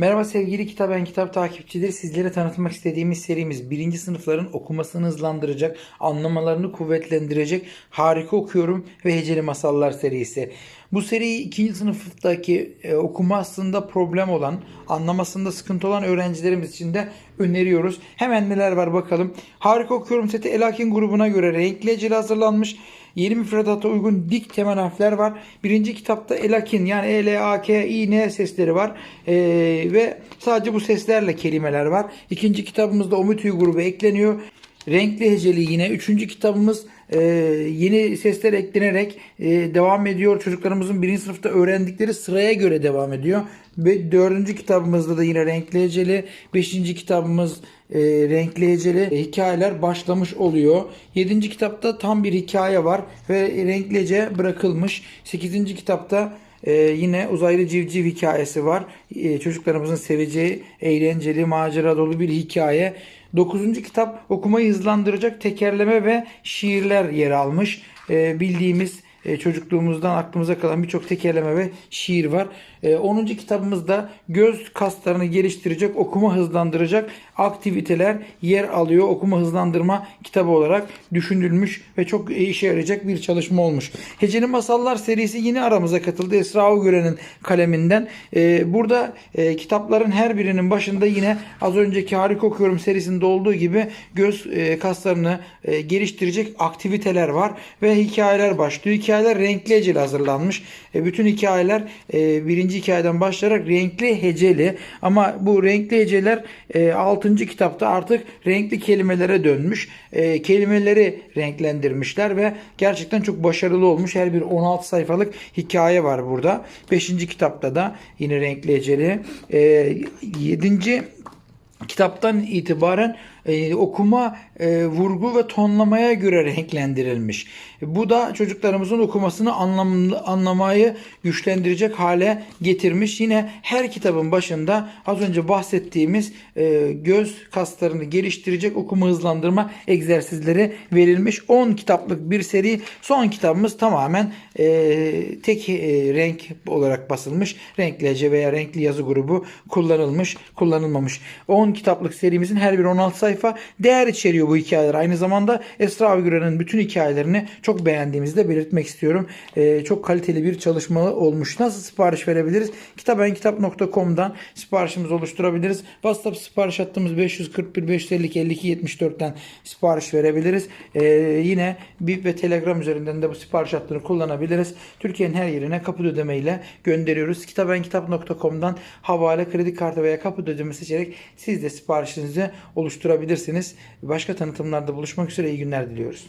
Merhaba sevgili Kitap Ben Kitap takipçileri. Sizlere tanıtmak istediğimiz serimiz birinci sınıfların okumasını hızlandıracak, anlamalarını kuvvetlendirecek Harika Okuyorum ve Heceli Masallar serisi. Bu seriyi ikinci sınıftaki e, okuma aslında problem olan, anlamasında sıkıntı olan öğrencilerimiz için de öneriyoruz. Hemen neler var bakalım. Harika Okuyorum seti Elakin grubuna göre renkli heceli hazırlanmış. Yeni müfredata uygun dik temel harfler var. Birinci kitapta elakin yani E, L, A, K, I, N sesleri var. Ee, ve sadece bu seslerle kelimeler var. İkinci kitabımızda omütüy grubu ekleniyor. Renkli heceli yine. Üçüncü kitabımız e, yeni sesler eklenerek e, devam ediyor. Çocuklarımızın birinci sınıfta öğrendikleri sıraya göre devam ediyor. Ve dördüncü kitabımızda da yine renkli heceli. Beşinci kitabımız e, renkli heceli hikayeler başlamış oluyor. Yedinci kitapta tam bir hikaye var ve renkli bırakılmış. Sekizinci kitapta ee, yine uzaylı civciv hikayesi var. Ee, çocuklarımızın seveceği, eğlenceli, macera dolu bir hikaye. Dokuzuncu kitap okumayı hızlandıracak tekerleme ve şiirler yer almış. Ee, bildiğimiz e, çocukluğumuzdan aklımıza kalan birçok tekerleme ve şiir var. E, 10. kitabımızda göz kaslarını geliştirecek, okuma hızlandıracak aktiviteler yer alıyor. Okuma hızlandırma kitabı olarak düşünülmüş ve çok işe yarayacak bir çalışma olmuş. Heceli Masallar serisi yine aramıza katıldı. Esra Gören'in kaleminden. E, burada e, kitapların her birinin başında yine az önceki Harika Okuyorum serisinde olduğu gibi göz e, kaslarını e, geliştirecek aktiviteler var ve hikayeler başlıyor. Hikayeler renkli heceli hazırlanmış. E, bütün hikayeler e, birinci hikayeden başlayarak renkli heceli ama bu renkli heceler e, 6. kitapta artık renkli kelimelere dönmüş. E, kelimeleri renklendirmişler ve gerçekten çok başarılı olmuş. Her bir 16 sayfalık hikaye var burada. 5. kitapta da yine renkli heceli. E, 7 kitaptan itibaren e, okuma e, vurgu ve tonlamaya göre renklendirilmiş. Bu da çocuklarımızın okumasını anlamayı güçlendirecek hale getirmiş. Yine her kitabın başında az önce bahsettiğimiz e, göz kaslarını geliştirecek okuma hızlandırma egzersizleri verilmiş. 10 kitaplık bir seri. Son kitabımız tamamen tek renk olarak basılmış. Renkli hece veya renkli yazı grubu kullanılmış, kullanılmamış. 10 kitaplık serimizin her biri 16 sayfa değer içeriyor bu hikayeler. Aynı zamanda Esra Avgüren'in bütün hikayelerini çok beğendiğimizi de belirtmek istiyorum. Ee, çok kaliteli bir çalışma olmuş. Nasıl sipariş verebiliriz? kitabenkitap.com'dan siparişimizi oluşturabiliriz. WhatsApp sipariş hattımız 541 552 52 74'ten sipariş verebiliriz. Ee, yine Bip ve Telegram üzerinden de bu sipariş hattını kullanabiliriz. Türkiye'nin her yerine kapı ödeme ile gönderiyoruz. kitabenkitap.com'dan havale, kredi kartı veya kapı ödeme seçerek siz de siparişinizi oluşturabilirsiniz. Başka tanıtımlarda buluşmak üzere iyi günler diliyoruz.